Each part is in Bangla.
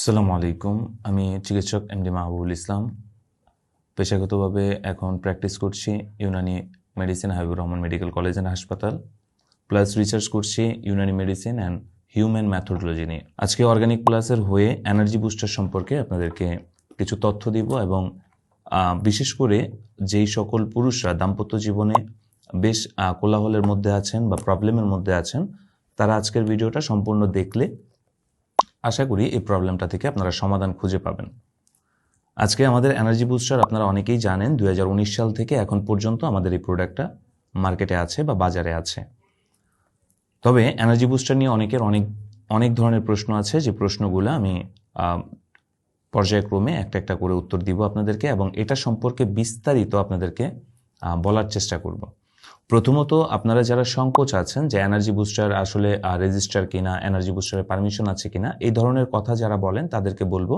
আসসালামু আলাইকুম। আমি চিকিৎসক এমডি মাহবুবুল ইসলাম। পেশাগতভাবে এখন প্র্যাকটিস করছি Unani medicine Habibur Rahman medical college and হাসপাতাল। প্লাস রিসার্চ করছি Unani medicine and human methodology নিয়ে। আজকে অর্গানিক প্লাসের হয়ে এনার্জি বুস্টার সম্পর্কে আপনাদেরকে কিছু তথ্য দিব এবং বিশেষ করে যেই সকল পুরুষরা দাম্পত্য জীবনে বেশ কোলাহলের মধ্যে আছেন বা প্রবলেমের মধ্যে আছেন, তারা আজকের ভিডিওটা সম্পূর্ণ দেখলে আশা করি এই প্রবলেমটা থেকে আপনারা সমাধান খুঁজে পাবেন। আজকে আমাদের এনার্জি বুস্টার আপনারা অনেকেই জানেন দু হাজার উনিশ সাল থেকে এখন পর্যন্ত আমাদের এই প্রোডাক্টটা মার্কেটে আছে বা বাজারে আছে। তবে এনার্জি বুস্টার নিয়ে অনেকের অনেক অনেক ধরনের প্রশ্ন আছে। যে প্রশ্নগুলো আমি পর্যায়ক্রমে একটা একটা করে উত্তর দিব আপনাদেরকে এবং এটা সম্পর্কে বিস্তারিত আপনাদেরকে বলার চেষ্টা করব। প্রথমত আপনারা যারা সংকোচ আছেন যে এনার্জি বুস্টার আসলে রেজিস্টার কিনা এনার্জি বুস্টারের পারমিশন আছে কিনা, এই ধরনের কথা যারা বলেন তাদেরকে বলব,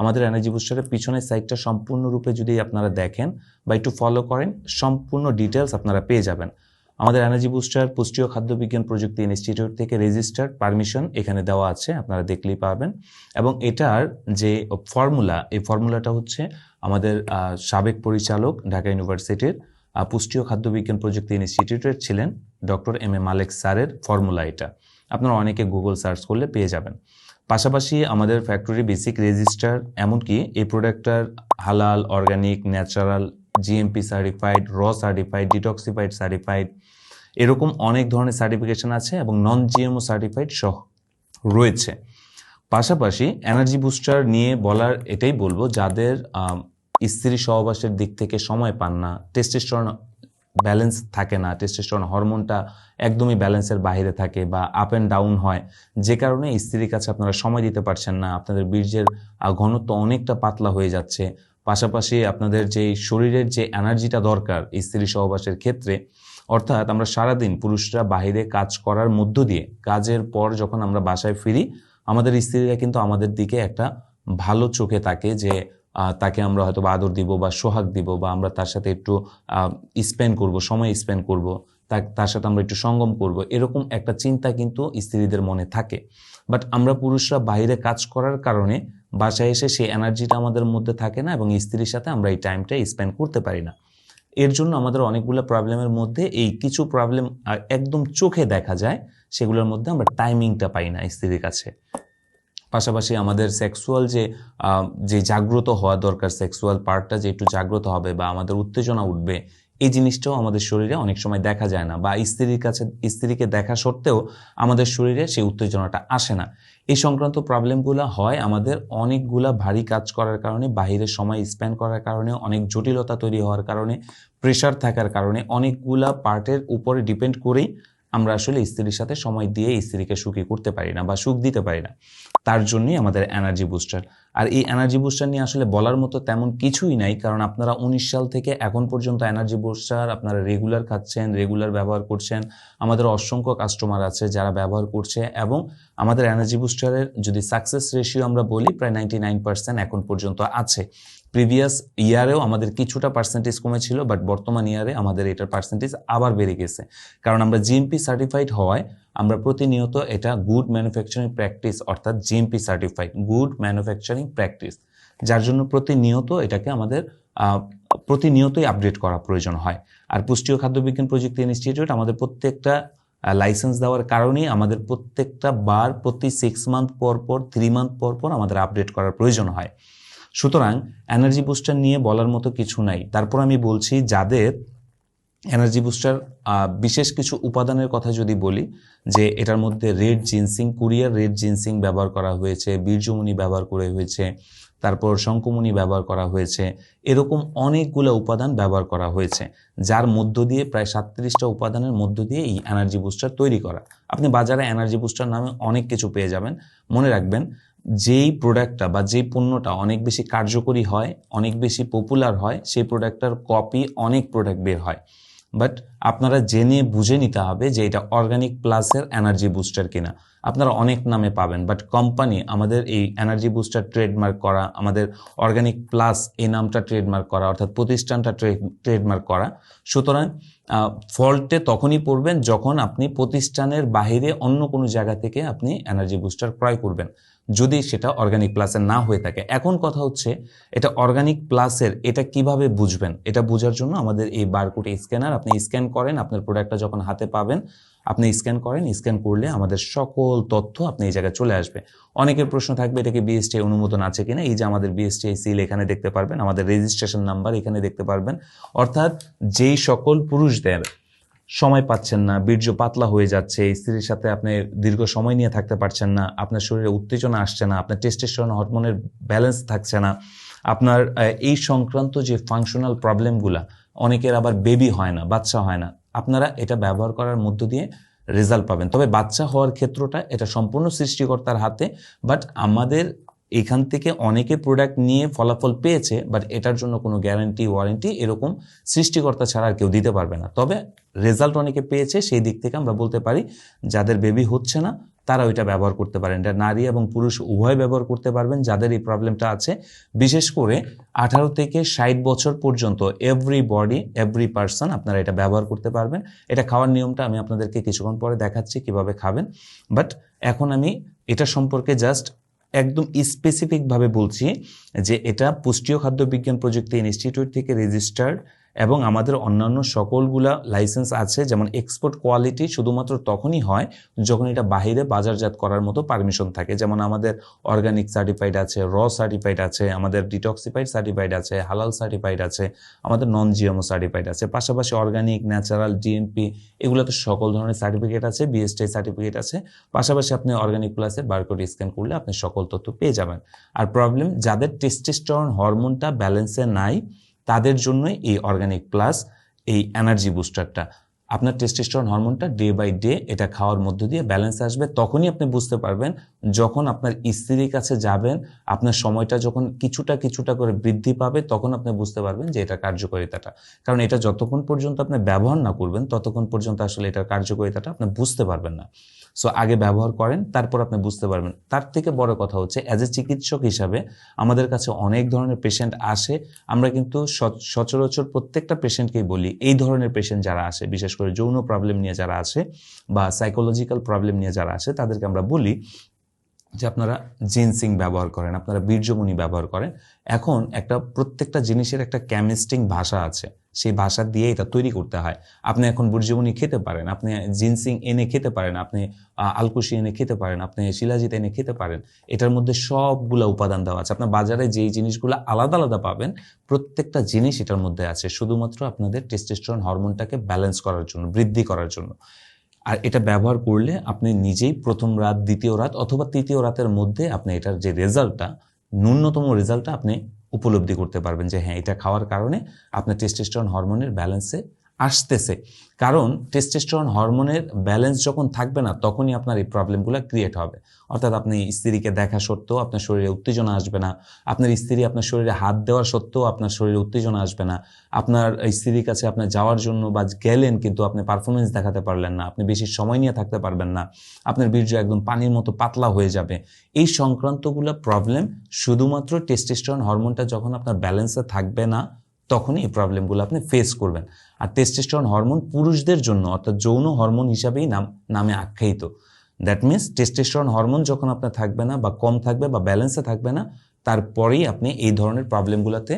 আমাদের এনার্জি বুস্টারের পিছনের সাইডটা সম্পূর্ণরূপে যদি আপনারা দেখেন বা একটু ফলো করেন, সম্পূর্ণ ডিটেলস আপনারা পেয়ে যাবেন। আমাদের এনার্জি বুস্টার পুষ্টি খাদ্য বিজ্ঞান প্রযুক্তি ইনস্টিটিউট থেকে রেজিস্টার্ড পারমিশন এখানে দেওয়া আছে, আপনারা দেখলেই পাবেন। এবং এটার যে ফর্মুলা এই ফর্মুলাটা হচ্ছে আমাদের সাবেক পরিচালক ঢাকা ইউনিভার্সিটির পুষ্টি ও খাদ্য বিজ্ঞান প্রযুক্তি ইনস্টিটিউটের ছিলেন ডক্টর এম এ মালেক স্যারের ফর্মুলা এটা। আপনারা অনেকে গুগল সার্চ করলে পেয়ে যাবেন। পাশাপাশি আমাদের ফ্যাক্টরি বেসিক রেজিস্টার এমনকি এই প্রোডাক্টটার হালাল অর্গানিক ন্যাচারাল জিএমপি সার্টিফাইড র সার্টিফাইড ডিটক্সিফাইড সার্টিফাইড এরকম অনেক ধরনের সার্টিফিকেশন আছে এবং নন জিএমও সার্টিফাইড সহ রয়েছে। পাশাপাশি এনার্জি বুস্টার নিয়ে বলার এটাই বলব, যাদের স্ত্রী সহবাসের দিক থেকে সময় পান না টেস্টেস্টরন ব্যালেন্স থাকে না টেস্টেস্টরন হরমোনটা একদমই ব্যালেন্সের বাইরে থাকে বা আপ অ্যান্ড ডাউন হয়। যে কারণে স্ত্রীর কাছে আপনারা সময় দিতে পারছেন না, আপনাদের বীর্যের ঘনত্ব অনেকটা পাতলা হয়ে যাচ্ছে। পাশাপাশি আপনাদের যে শরীরের যে এনার্জিটা দরকার স্ত্রী সহবাসের ক্ষেত্রে, অর্থাৎ আমরা সারাদিন পুরুষরা বাইরে কাজ করার মধ্য দিয়ে, কাজের পর যখন আমরা বাসায় ফিরি, আমাদের স্ত্রীরা কিন্তু আমাদের দিকে একটা ভালো চোখে তাকে যে তাকে আমরা হয়তো বা আদর দিব বা সোহাগ দিব বা আমরা তার সাথে একটু স্পেন্ড করব, সময় স্পেন্ড করব তার সাথে আমরা একটু সঙ্গম করব, এরকম একটা চিন্তা কিন্তু স্ত্রীদের মনে থাকে। বাট আমরা পুরুষরা বাইরে কাজ করার কারণে বাসায় এসে সেই এনার্জিটা আমাদের মধ্যে থাকে না এবং স্ত্রীর সাথে আমরা এই টাইমটা স্পেন্ড করতে পারি না। এর জন্য আমাদের অনেকগুলো প্রবলেমের মধ্যে এই কিছু প্রবলেম একদম চোখে দেখা যায়, সেগুলোর মধ্যে আমরা টাইমিংটা পাই না স্ত্রীর কাছে। পাশাপাশি আমাদের সেক্সুয়াল যে যে জাগ্রত হওয়া দরকার সেক্সুয়াল পার্টটা যে একটু জাগ্রত হবে বা আমাদের উত্তেজনা উঠবে, এই জিনিসটাও আমাদের শরীরে অনেক সময় দেখা যায় না বা স্ত্রীর কাছে, স্ত্রীকে দেখা সত্ত্বেও আমাদের শরীরে সেই উত্তেজনাটা আসে না। এই সংক্রান্ত প্রবলেমগুলো হয় আমাদের অনেকগুলা ভারী কাজ করার কারণে বাইরে সময় স্পেন্ড করার কারণে, অনেক জটিলতা তৈরি হওয়ার কারণে প্রেশার থাকার কারণে অনেকগুলা পার্টের উপরে ডিপেন্ড করেই আমরা আসলে স্ত্রীর সাথে সময় দিয়ে স্ত্রীকে সুখী করতে পারি না বা সুখ দিতে পারি না। তার জন্যই আমাদের এনার্জি বুস্টার আর এই এনার্জি বুস্টার নিয়ে আসলে বলার মতো তেমন কিছুই নাই, কারণ আপনারা উনিশ সাল থেকে এখন পর্যন্ত এনার্জি বুস্টার আপনারা রেগুলার খাচ্ছেন রেগুলার ব্যবহার করছেন। আমাদের অসংখ্য কাস্টমার আছে যারা ব্যবহার করছে এবং আমাদের এনার্জি বুস্টারের যদি সাকসেস রেশিও আমরা বলি, প্রায় নাইনটি নাইন পার্সেন্ট এখন পর্যন্ত আছে। প্রিভিয়াস ইয়ারেও আমাদের কিছুটা পার্সেন্টেজ কমেছিল বাট বর্তমান ইয়ারে আমাদের এটার পার্সেন্টেজ আবার বেড়ে গেছে। কারণ আমরা জিএমপি সার্টিফাইড হওয়ায় আমরা প্রতিনিয়ত এটা গুড ম্যানুফ্যাকচারিং প্র্যাকটিস অর্থাৎ GMP certified good manufacturing practice যার জন্য প্রতিনিয়ত এটাকে আমাদের প্রতিনিয়তই আপডেট করা প্রয়োজন হয়। আর পুষ্টি ও খাদ্য বিজ্ঞান প্রযুক্তি ইনস্টিটিউট আমাদের প্রত্যেকটা লাইসেন্স দেওয়ার কারণেই আমাদের প্রত্যেকটা বার প্রতি সিক্স মান্থ পর পর থ্রি মান্থ পর পর আমাদের আপডেট করার প্রয়োজন হয়। সুতরাং এনার্জি বুস্টার নিয়ে বলার মতো কিছু নাই। তারপর আমি বলছি, যাদের এনার্জি বুস্টার বিশেষ কিছু উপাদানের কথা যদি বলি, যে এটার মধ্যে red ginseng courier red ginseng ব্যবহার করা হয়েছে, বীর্যমণি ব্যবহার করে হয়েছে, তারপর শঙ্কুমণি ব্যবহার করা হয়েছে, এরকম অনেকগুলো উপাদান ব্যবহার করা হয়েছে, যার মধ্য দিয়ে প্রায় সাতত্রিশটা উপাদানের মধ্য দিয়ে এই এনার্জি বুস্টার তৈরি করা। আপনি বাজারে এনার্জি বুস্টার নামে অনেক কিছু পেয়ে যাবেন। মনে রাখবেন যেই প্রোডাক্টটা বা যেই পণ্যটা অনেক বেশি কার্যকরী হয়, অনেক বেশি পপুলার হয়, সেই প্রোডাক্টটার কপি অনেক প্রোডাক্ট বের হয়। বাট আপনারা জেনে বুঝে নিতে হবে যে এটা অর্গানিক প্লাসের এনার্জি বুস্টার কিনা। আপনারা অনেক নামে পাবেন বাট কোম্পানি আমাদের এই এনার্জি বুস্টার ট্রেডমার্ক করা, আমাদের অর্গানিক প্লাস এই নামটা ট্রেডমার্ক করা, অর্থাৎ প্রতিষ্ঠানটা ট্রেডমার্ক করা। সুতরাং ফল্টে তখনই পড়বেন যখন আপনি প্রতিষ্ঠানের বাহিরে অন্য কোনো জায়গা থেকে আপনি এনার্জি বুস্টার ক্রয় করবেন। যদি সেটা অর্গানিক প্লাসের না হয়ে থাকে। এখন কথা হচ্ছে, এটা অর্গানিক প্লাসের এটা কীভাবে বুঝবেন? এটা বোঝার জন্য আমাদের এই বারকোড স্ক্যানার আপনি স্ক্যান করেন, আপনার প্রোডাক্টটা যখন হাতে পাবেন, আপনি স্ক্যান করেন স্ক্যান করলে আমাদের সকল তথ্য আপনি এই জায়গায় চলে আসবে। অনেকের প্রশ্ন থাকবে এটাকে বিএসটি অনুমোদন আছে কিনা? এই যে আমাদের বিএসটি সিল এখানে দেখতে পারবেন, আমাদের রেজিস্ট্রেশন নাম্বার এখানে দেখতে পারবেন। অর্থাৎ যেই সকল পুরুষদের সময় পাচ্ছেন না, বীর্য পাতলা হয়ে যাচ্ছে স্ত্রীর সাথে আপনি দীর্ঘ সময় নিয়ে থাকতে পারছেন না, আপনার শরীরে উত্তেজনা আসছে না, আপনার টেস্টেস্টন হরমোনের ব্যালেন্স থাকছে না, আপনার এই সংক্রান্ত যে ফাংশনাল প্রবলেমগুলা অনেকের আবার বেবি হয় না, বাচ্চা হয় না, আপনারা এটা ব্যবহার করার মধ্য দিয়ে রেজাল্ট পাবেন। তবে বাচ্চা হওয়ার ক্ষেত্রটা এটা সম্পূর্ণ সৃষ্টিকর্তার হাতে বাট আমাদের এখান থেকে অনেকে প্রোডাক্ট নিয়ে ফলাফল পেয়েছে বাট এটার জন্য কোনো গ্যারান্টি ওয়ারেন্টি এরকম সৃষ্টিকর্তা ছাড়া আর কেউ দিতে পারবে না। তবে রেজাল্ট অনেকে পেয়েছে, সেই দিক থেকে আমরা বলতে পারি যাদের বেবি হচ্ছে না, তারা ওইটা ব্যবহার করতে পারেন। এটা নারী এবং পুরুষ উভয় ব্যবহার করতে পারবেন, যাদের এই প্রবলেমটা আছে। বিশেষ করে আঠারো থেকে ষাট বছর পর্যন্ত এভরি বডি এভরি পার্সন আপনারা এটা ব্যবহার করতে পারবেন। এটা খাওয়ার নিয়মটা আমি আপনাদেরকে কিছুক্ষণ পরে দেখাচ্ছি কীভাবে খাবেন। বাট এখন আমি এটা সম্পর্কে জাস্ট একদম স্পেসিফিকভাবে বলছি যে এটা পুষ্টিও খাদ্য বিজ্ঞান প্রযুক্তি ইনস্টিটিউট থেকে রেজিস্টার্ড এবং আমাদের অন্যান্য সকলগুলা লাইসেন্স আছে, যেমন এক্সপোর্ট কোয়ালিটি শুধুমাত্র তখনই হয় যখন এটা বাহিরে বাজারজাত করার মতো পারমিশন থাকে। যেমন আমাদের অর্গানিক সার্টিফাইড আছে র সার্টিফাইড আছে, আমাদের ডিটক্সিফাইড সার্টিফাইড আছে হালাল সার্টিফাইড আছে, আমাদের নন জিএমও সার্টিফাইড আছে। পাশাপাশি অর্গানিক ন্যাচারাল ডিএমপি এগুলোতে সকল ধরনের সার্টিফিকেট আছে বিএসটি সার্টিফিকেট আছে। পাশাপাশি আপনি অর্গানিক প্লাসের বারকোড স্ক্যান করলে আপনি সকল তথ্য পেয়ে যাবেন। আর প্রবলেম যাদের টেস্টেস্টরন হরমোনটা ব্যালেন্সে নাই তাদের জন্যই এই অর্গানিক প্লাস এই এনার্জি বুস্টারটা আপনার টেস্টেস্টরন হরমোনটা ডে বাই ডে এটা খাওয়ার মধ্য দিয়ে ব্যালেন্স আসবে, তখনই আপনি বুঝতে পারবেন যখন আপনার স্ত্রীর কাছে যাবেন, আপনার সময়টা যখন কিছুটা কিছুটা করে বৃদ্ধি পাবে, তখন আপনি বুঝতে পারবেন যে এটা কার্যকারিতাটা। কারণ এটা যতক্ষণ পর্যন্ত আপনি ব্যবহার না করবেন, ততক্ষণ পর্যন্ত আসলে এটার কার্যকারিতাটা আপনি বুঝতে পারবেন না। সো আগে ব্যবহার করেন, তারপর আপনি বুঝতে পারবেন। তার থেকে বড় কথা হচ্ছে অ্যাজ এ চিকিৎসক হিসাবে আমাদের কাছে অনেক ধরনের পেশেন্ট আসে। আমরা কিন্তু সচরাচর প্রত্যেকটা পেশেন্টকেই বলি, এই ধরনের পেশেন্ট যারা আসে, বিশেষ করে যৌন প্রবলেম নিয়ে যারা আসে বা সাইকোলজিক্যাল প্রবলেম নিয়ে যারা আসে, তাদেরকে আমরা বলি যে আপনারা জিনসিং ব্যবহার করেন, আপনারা বীর্যমণি ব্যবহার করেন। এখন একটা প্রত্যেকটা জিনিসের একটা কেমিস্টিং ভাষা আছে। সেই ভাষা দিয়ে এটা তৈরি করতে হয়। আপনি এখন বীর্যমণি খেতে পারেন, আপনি জিনসিং এনে খেতে পারেন, আপনি আলকুশি এনে খেতে পারেন, আপনি শিলাজিৎ এনে খেতে পারেন, এটার মধ্যে সবগুলা উপাদান দেওয়া আছে। আপনার বাজারে যেই জিনিসগুলো আলাদা আলাদা পাবেন, প্রত্যেকটা জিনিস এটার মধ্যে আছে, শুধুমাত্র আপনাদের টেস্টোস্টেরন হরমোনটাকে ব্যালেন্স করার জন্য, বৃদ্ধি করার জন্য। আর এটা ব্যবহার করলে আপনি নিজেই প্রথম রাত, দ্বিতীয় রাত অথবা তৃতীয় রাতের মধ্যে আপনি এটার যে রেজাল্টটা ন্যূনতম রেজাল্টটা আপনি উপলব্ধি করতে পারবেন যে হ্যাঁ এটা খাওয়ার কারণে আপনার টেস্টোস্টেরন হরমোনের ব্যালেন্সে আসতেছে। কারণ টেস্টোস্টেরন হরমোনের ব্যালেন্স যখন থাকবে না, তখনই আপনার এই প্রবলেমগুলো ক্রিয়েট হবে। অর্থাৎ আপনি স্ত্রীকে দেখা সত্ত্বেও আপনার শরীরে উত্তেজনা আসবে না, আপনার স্ত্রী আপনার শরীরে হাত দেওয়ার সত্ত্বেও আপনার শরীরে উত্তেজনা আসবে না, আপনার স্ত্রীর কাছে আপনার যাওয়ার জন্য বা গেলেন কিন্তু আপনি পারফরমেন্স দেখাতে পারলেন না, আপনি বেশি সময় নিয়ে থাকতে পারবেন না, আপনার বীর্য একদম পানির মতো পাতলা হয়ে যাবে। এই সংক্রান্তগুলো প্রবলেম শুধুমাত্র টেস্টোস্টেরন হরমোনটা যখন আপনার ব্যালেন্সে থাকবে না তখনই এই প্রবলেমগুলো আপনি ফেস করবেন। আর টেস্টোস্টেরন হরমোন পুরুষদের জন্য, অর্থাৎ যৌন হরমোন হিসাবেই নাম, নামে আখ্যায়িত। দ্যাট মিন্স টেস্টোস্টেরন হরমোন যখন আপনার থাকবে না বা কম থাকবে বা ব্যালেন্সে থাকবে না, তারপরেই আপনি এই ধরনের প্রবলেমগুলোতে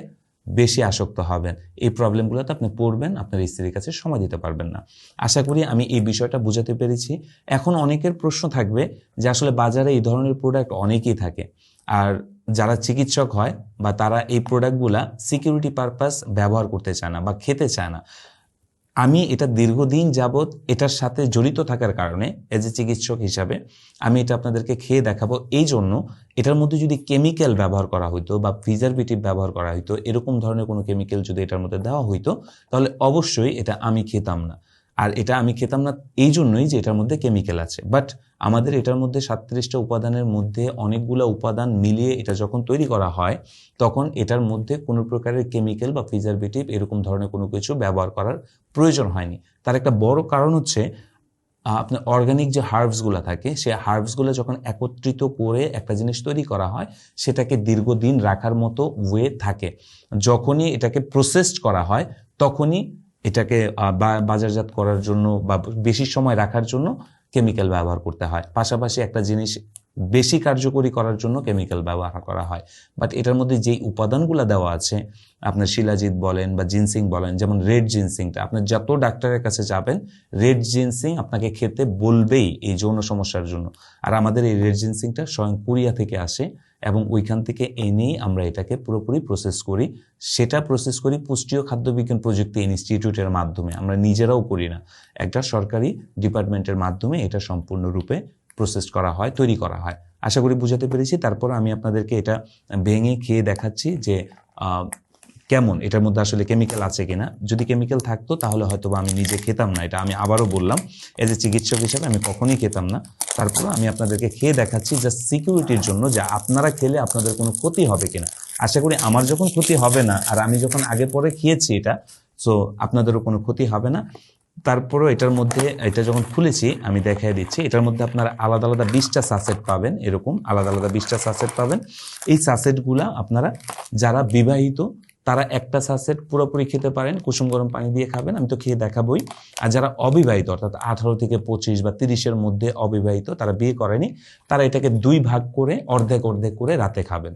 বেশি আসক্ত হবেন। এই প্রবলেমগুলোতে আপনি পড়বেন, আপনার স্ত্রীর কাছে সময় দিতে পারবেন না। আশা করি আমি এই বিষয়টা বুঝাতে পেরেছি। এখন অনেকের প্রশ্ন থাকবে যে আসলে বাজারে এই ধরনের প্রোডাক্ট অনেকেই থাকে। আর যারা চিকিৎসক হয় বা তারা এই প্রোডাক্টগুলা সিকিউরিটি পারপাস ব্যবহার করতে চায় না বা খেতে চায় না, আমি এটা দীর্ঘদিন যাবৎ এটার সাথে জড়িত থাকার কারণে এজ এ চিকিৎসক হিসাবে আমি এটা আপনাদেরকে খেয়ে দেখাবো। এই জন্য এটার মধ্যে যদি কেমিক্যাল ব্যবহার করা হইতো বা প্রিজারভেটিভ ব্যবহার করা হইতো, এরকম ধরনের কোনো কেমিক্যাল যদি এটার মধ্যে দেওয়া হইতো, তাহলে অবশ্যই এটা আমি খেতাম না। আর এটা আমি খেতাম না এই জন্যই যে এটার মধ্যে কেমিক্যাল আছে। বাট আমাদের এটার মধ্যে সাতত্রিশটা উপাদানের মধ্যে অনেকগুলো উপাদান মিলিয়ে এটা যখন তৈরি করা হয়, তখন এটার মধ্যে কোনো প্রকারের কেমিক্যাল বা প্রিজারভেটিভ এরকম ধরনের কোনো কিছু ব্যবহার করার প্রয়োজন হয়নি। তার একটা বড় কারণ হচ্ছে আপনার অর্গানিক যে হার্বসগুলো থাকে সেই হার্বসগুলো যখন একত্রিত করে একটা জিনিস তৈরি করা হয়, সেটাকে দীর্ঘদিন রাখার মতো ওয়ে থাকে। যখনই এটাকে প্রসেসড করা হয়, তখনই এটাকে বাজারজাত করার জন্য বা বেশি সময় রাখার জন্য কেমিক্যাল ব্যবহার করতে হয়। পাশাপাশি একটা জিনিস বেশি কার্যকরী করার জন্য কেমিক্যাল ব্যবহার করা হয়। বাট এটার মধ্যে যেই উপাদানগুলো দেওয়া আছে, আপনার শিলাজিৎ বলেন বা জিনসিং বলেন, যেমন রেড জিনসিংটা, আপনি যত ডাক্তারের কাছে যাবেন, রেড জিনসিং আপনাকে খেতে বলবেই এই যৌন সমস্যার জন্য। আর আমাদের এই রেড জিনসিংটা স্বয়ং কোরিয়া থেকে আসে এবং ওইখান থেকে এনেই আমরা এটাকে পুরোপুরি প্রসেস করি। সেটা প্রসেস করি পুষ্টি ও খাদ্য বিজ্ঞান প্রযুক্তি ইনস্টিটিউটের মাধ্যমে। আমরা নিজেরাও করি না। একটা সরকারি ডিপার্টমেন্টের মাধ্যমে এটা সম্পূর্ণরূপে প্রসেস করা হয়, তৈরি করা হয়। আশা করি বুঝাতে পেরেছি। তারপর আমি আপনাদেরকে এটা ভেঙে খেয়ে দেখাচ্ছি যে কেমন? এটার মধ্যে আসলে কেমিক্যাল আছে কিনা? যদি কেমিক্যাল থাকতো, তাহলে হয়তো আমি নিজে খেতাম না। এটা আমি আবারও বললাম এজ এ চিকিৎসক হিসাবে আমি কখনোই খেতাম না। তারপর আমি আপনাদেরকে খেয়ে দেখাচ্ছি জাস্ট সিকিউরিটির জন্য যে আপনারা খেলে আপনাদের কোনো ক্ষতি হবে কিনা। আশা করি আমার যখন ক্ষতি হবে না, আর আমি যখন আগে পরে খেয়েছি এটা সো আপনাদেরও কোনো ক্ষতি হবে না। তারপরও এটার মধ্যে, এটা যখন খুলেছি, আমি দেখাই দিচ্ছি, এটার মধ্যে আপনারা আলাদা আলাদা বিশটা সাসেট পাবেন, এরকম আলাদা আলাদা বিশটা সাসেট পাবেন। এই সাসেটগুলা আপনারা, যারা বিবাহিত তারা একটা সাসেট পুরোপুরি খেতে পারেন, কুসুম গরম পানি দিয়ে খাবেন, আমি তো খেয়ে দেখাবই। আর যারা অবিবাহিত, অর্থাৎ আঠারো থেকে পঁচিশ বা তিরিশের মধ্যে অবিবাহিত, তারা বিয়ে করেনি, তারা এটাকে দুই ভাগ করে, অর্ধেক অর্ধেক করে রাতে খাবেন।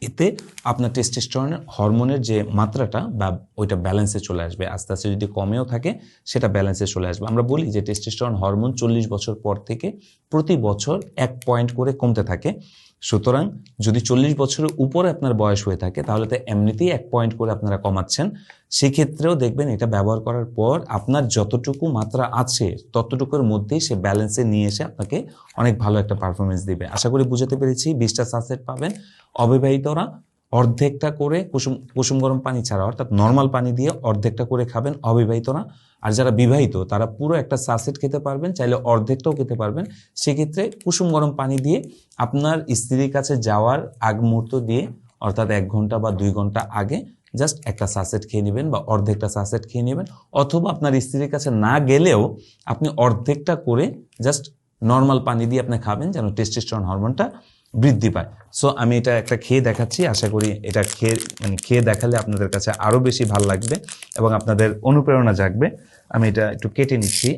এতে আপনার টেস্টোস্টেরনের হরমোনের যে মাত্রাটা বা ওইটা ব্যালেন্সে চলে আসবে। আস্তে আস্তে যদি কমেও থাকে, সেটা ব্যালেন্সে চলে আসবে। আমরা বলি যে টেস্টোস্টেরন হরমোন চল্লিশ বছর পর থেকে প্রতি বছর এক পয়েন্ট করে কমতে থাকে। সুতরাং যদি চল্লিশ বছরের উপরে আপনার বয়স হয়ে থাকে, তাহলে তো এমনিতেই এক পয়েন্ট করে আপনারা কমাচ্ছেন। সেক্ষেত্রেও দেখবেন এটা ব্যবহার করার পর আপনার যতটুকু মাত্রা আছে, ততটুকুর মধ্যেই সে ব্যালেন্সে নিয়ে এসে আপনাকে অনেক ভালো একটা পারফরমেন্স দিবে। আশা করি বুঝাতে পেরেছি, বিশটা সাসেট পাবেন। অবিবাহিতরা অর্ধেকটা করে কুসুম কুসুম গরম পানি ছাড়া, অর্থাৎ নর্মাল পানি দিয়ে অর্ধেকটা করে খাবেন অবিবাহিতরা আর যারা বিবাহিত, তারা পুরো একটা সাসেট খেতে পারবেন, চাইলে অর্ধেকটাও খেতে পারবেন। সেক্ষেত্রে কুসুম গরম পানি দিয়ে আপনার স্ত্রীর কাছে যাওয়ার আগ মুহূর্ত দিয়ে, অর্থাৎ এক ঘণ্টা বা দুই ঘণ্টা আগে জাস্ট একটা সাসেট খেয়ে নেবেন বা অর্ধেকটা সাসেট খেয়ে নেবেন। অথবা আপনার স্ত্রীর কাছে না গেলেও আপনি অর্ধেকটা করে জাস্ট নর্মাল পানি দিয়ে আপনি খাবেন, যেন টেস্টোস্টেরন হরমোনটা বৃদ্ধি পায়। সো আমি এটা একটা খেয়ে দেখাচ্ছি। আশা করি এটা খেয়ে মানে খেয়ে দেখালে আপনাদের কাছে আরও বেশি ভালো লাগবে এবং আপনাদের অনুপ্রেরণা জাগবে। আমি এটা একটু কেটে নিচ্ছি।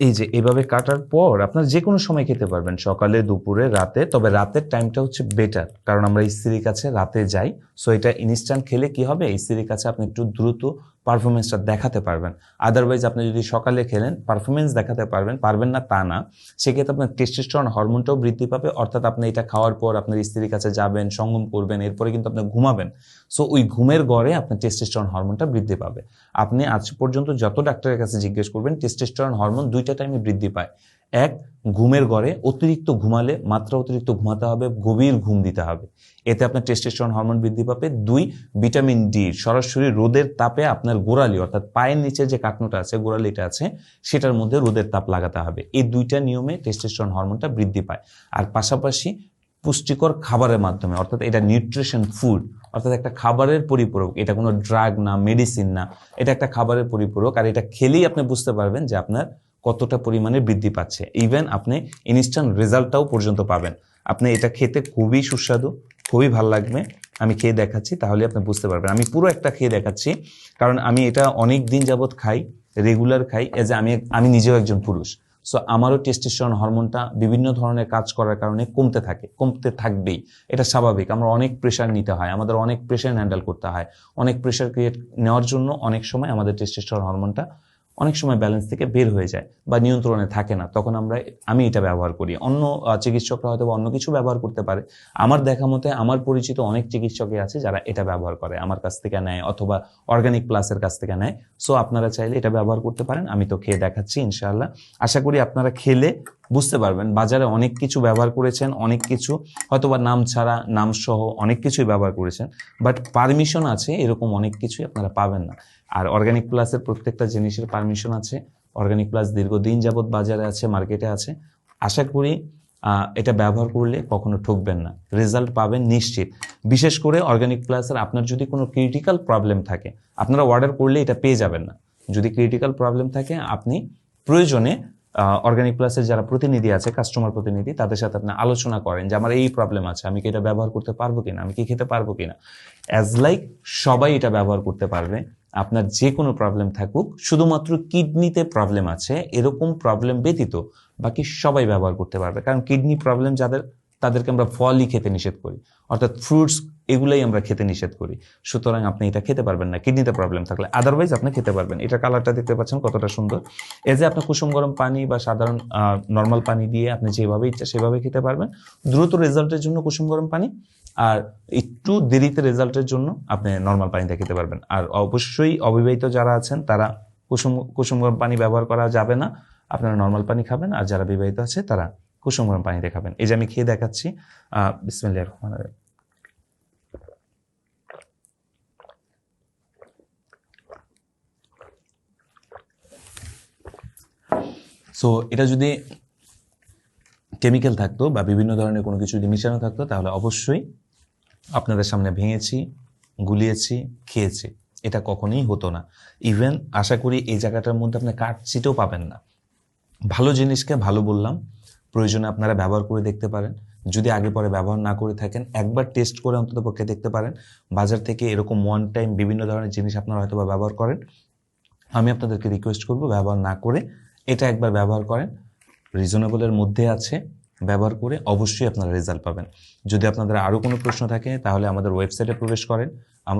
এই যে, এভাবে কাটার পর আপনার যে কোনো সময় খেতে পারবেন, সকালে, দুপুরে, রাতে। তবে রাতের টাইমটা হচ্ছে বেটার কারণ আমরা স্ত্রীর কাছে রাতে যাই। সো এটা ইনস্ট্যান্ট খেলে কি হবে? স্ত্রীর কাছে আপনি একটু দ্রুত পারফরমেন্সটা দেখাতে পারবেন। আদারওয়াইজ আপনি যদি সকালে খেলেন পারফরমেন্স দেখাতে পারবেন পারবেন না তা না। সেক্ষেত্রে আপনার টেস্টোস্টেরন হরমোনটাও বৃদ্ধি পাবে, অর্থাৎ আপনি এটা খাওয়ার পর আপনার স্ত্রীর কাছে যাবেন, সঙ্গম করবেন, এরপরে কিন্তু আপনি ঘুমাবেন। সো ওই ঘুমের গড়ে আপনার টেস্টোস্টেরন হরমোনটা বৃদ্ধি পাবে। আপনি আজ পর্যন্ত যত ডাক্তারের কাছে জিজ্ঞেস করবেন টেস্টোস্টেরন হরমোন দুইটা টাইমে বৃদ্ধি পায়। এক, ঘুমের গড়ে অতিরিক্ত ঘুমালে মাত্রা অতিরিক্ত ঘুমাতে হবে, গভীর ঘুম দিতে হবে। এতে আপনার টেস্টোস্টেরন হরমোন বৃদ্ধি পাবে। দুই ভিটামিন ডি সরাসরি রোদের তাপে আপনার গোড়ালি, অর্থাৎ পায়ের নিচে যে কাটনোটা আছে, গোড়ালিটা আছে, সেটার মধ্যে রোদের তাপ লাগাতে হবে। এই দুইটা নিয়মে টেস্টোস্টেরন হরমোনটা বৃদ্ধি পায়। আর পাশাপাশি পুষ্টিকর খাবারের মাধ্যমে, অর্থাৎ এটা নিউট্রিশন ফুড অর্থাৎ একটা খাবারের পরিপূরক, এটা কোনো ড্রাগ না মেডিসিন না, এটা একটা খাবারের পরিপূরক। আর এটা খেলেই আপনি বুঝতে পারবেন যে আপনার কতটা পরিমাণে বৃদ্ধি পাচ্ছে। ইভেন আপনি ইনস্ট্যান্ট রেজাল্টটাও পর্যন্ত পাবেন। আপনি এটা খেতে খুবই সুস্বাদু, খুবই ভালো লাগবে। আমি খেয়ে দেখাচ্ছি, তাহলে আপনি বুঝতে পারবেন। আমি পুরো একটা খেয়ে দেখাচ্ছি, কারণ আমি এটা অনেক দিন যাবৎ খাই রেগুলার খাই এজ আমি আমি নিজেও একজন পুরুষ। সো আমারও টেস্টোস্টেরন হরমোনটা বিভিন্ন ধরনের কাজ করার কারণে কমতে থাকে, কমতে থাকবেই। এটা স্বাভাবিক, আমরা অনেক প্রেশার নিতে হয়, আমাদের অনেক প্রেশার হ্যান্ডেল করতে হয়। অনেক প্রেশার ক্রিয়েট নেওয়ার জন্য অনেক সময় আমাদের টেস্টোস্টেরন হরমোনটা অনেক সময় ব্যালেন্স থেকে বের হয়ে যায় বা নিয়ন্ত্রণে থাকে না। তখন আমরা, আমি এটা ব্যবহার করি। অন্য চিকিৎসকরা হয়তো অন্য কিছু ব্যবহার করতে পারে। আমার দেখা মতে আমার পরিচিত অনেক চিকিৎসকই আছে যারা এটা ব্যবহার করে, আমার কাছ থেকে নেয় অথবা অর্গানিক প্লাসের কাছ থেকে নেয়। সো আপনারা চাইলে এটা ব্যবহার করতে পারেন। আমি তো খেয়ে দেখাচ্ছি, ইনশাআল্লাহ। আশা করি আপনারা খেলে বুঝতে পারবেন। বাজারে অনেক কিছু ব্যবহার করেছেন, অনেক কিছু, হয়তোবা নাম ছাড়া নাম সহ অনেক কিছুই ব্যবহার করেছেন। বাট পারমিশন আছে, এরকম অনেক কিছুই আপনারা পাবেন না। আর অর্গানিক প্লাসের প্রত্যেকটা জিনিসের পারমিশন আছে। অর্গানিক প্লাস দীর্ঘদিন যাবৎ বাজারে আছে মার্কেটে আছে। আশা করি এটা ব্যবহার করলে কখনো ঠকবেন না। রেজাল্ট পাবেন নিশ্চিত। বিশেষ করে অর্গানিক প্লাসের আপনার যদি কোনো ক্রিটিক্যাল প্রবলেম থাকে, আপনারা অর্ডার করলে এটা পেয়ে যাবেন না। যদি ক্রিটিক্যাল প্রবলেম থাকে, আপনি প্রয়োজনে অর্গানিক প্লাসের যারা প্রতিনিধি আছে কাস্টমার প্রতিনিধি, তাদের সাথে আপনি আলোচনা করেন যে, আমার এই প্রবলেম আছে, আমি কি এটা ব্যবহার করতে পারব কিনা? আমি কি খেতে পারব কিনা? অ্যাজ লাইক সবাই এটা ব্যবহার করতে পারবে। আপনার যে কোনো প্রবলেম থাকুক, শুধুমাত্র কিডনিতে প্রবলেম আছে, এরকম প্রবলেম ব্যতীত বাকি সবাই ব্যবহার করতে পারবে। কারণ কিডনি প্রবলেম যাদের, তাদেরকে আমরা ফলই খেতে নিষেধ করি। অর্থাৎ ফ্রুটস এগুলাই আমরা খেতে নিষেধ করি। সুতরাং আপনি এটা খেতে পারবেন না। কিডনিতে প্রবলেম থাকলে। আদারওয়াইজ আপনি খেতে পারবেন। এটা কালারটা দেখতে পাচ্ছেন কতটা সুন্দর। এই যে আপনার কুসুম গরম পানি বা সাধারণ নর্মাল পানি দিয়ে আপনি যেভাবে ইচ্ছা সেভাবে খেতে পারবেন। দ্রুত রেজাল্টের জন্য কুসুম গরম পানি আর একটু দেরিতে রেজাল্টের জন্য আপনি নর্মাল পানিতে খেতে পারবেন। আর অবশ্যই অবিবাহিত যারা আছেন, তারা কুসুম কুসুম গরম পানি ব্যবহার করা যাবে না। আপনারা নর্মাল পানি খাবেন আর যারা বিবাহিত আছে, তারা কুসুম গরম পানিতে খাবেন। এই যে আমি খেয়ে দেখাচ্ছি, আহ, বিসমিল্লাহির রহমানির রহিম। সো এটা যদি কেমিক্যাল থাকতো বা বিভিন্ন ধরনের কোনো কিছু যদি মিশানো থাকতো, তাহলে অবশ্যই আপনাদের সামনে ভেঙেছি, গুলিয়েছি, খেয়েছি। এটা কখনোই হতো না। ইভেন আশা করি এই জায়গাটার মধ্যে আপনি কাটছিটেও পাবেন না। ভালো জিনিসকে ভালো বললাম। প্রয়োজনে আপনারা ব্যবহার করে দেখতে পারেন। যদি আগে পরে ব্যবহার না করে থাকেন, একবার টেস্ট করে অন্তত পক্ষে দেখতে পারেন। বাজার থেকে এরকম ওয়ান টাইম বিভিন্ন ধরনের জিনিস আপনারা হয়তো ব্যবহার করেন। আমি আপনাদেরকে রিকোয়েস্ট করব ব্যবহার না করে এটা একবার ব্যবহার করেন। রিজনেবলের মধ্যে আছে। ব্যবহার করে অবশ্যই আপনারা রেজাল্ট পাবেন। যদি আপনাদের আরও কোনো প্রশ্ন থাকে, তাহলে আমাদের ওয়েবসাইটে প্রবেশ করেন।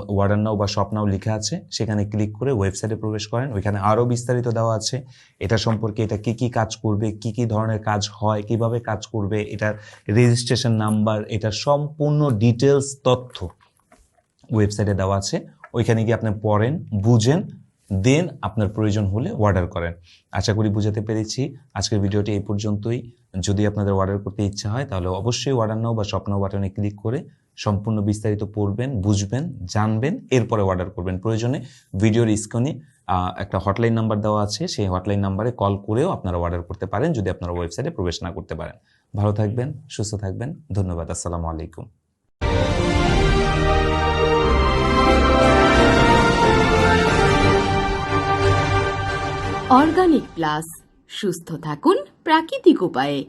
ওয়ার্ডার নাও বা শপ নাও লেখা আছে, সেখানে ক্লিক করে ওয়েবসাইটে প্রবেশ করেন। ওইখানে আরও বিস্তারিত দেওয়া আছে। এটা সম্পর্কে এটা কি কি কাজ করবে, কি কি ধরনের কাজ হয়, কীভাবে কাজ করবে, এটার রেজিস্ট্রেশন নাম্বার এটার সম্পূর্ণ ডিটেলস তথ্য ওয়েবসাইটে দেওয়া আছে। ওইখানে গিয়ে আপনি পড়েন, বুঝেন দেন আপনার প্রয়োজন হলে অর্ডার করেন। আশা করি বুঝাতে পেরেছি। আজকের ভিডিওটি এই পর্যন্তই। যদি আপনাদের অর্ডার করতে ইচ্ছা হয়, তাহলে অবশ্যই অর্ডার নাও বা স্বপ্ন বাটনে ক্লিক করে সম্পূর্ণ বিস্তারিত পড়বেন, বুঝবেন, জানবেন, এরপরে অর্ডার করবেন। প্রয়োজনে ভিডিওর স্ক্রিনে একটা হটলাইন নাম্বার দেওয়া আছে। সেই হটলাইন নাম্বারে কল করেও আপনারা অর্ডার করতে পারেন, যদি আপনারা ওয়েবসাইটে প্রবেশ না করতে পারেন। ভালো থাকবেন, সুস্থ থাকবেন। ধন্যবাদ। আসসালামু আলাইকুম। Organic plus. সুস্থ থাকুন প্রাকৃতিক উপায়ে।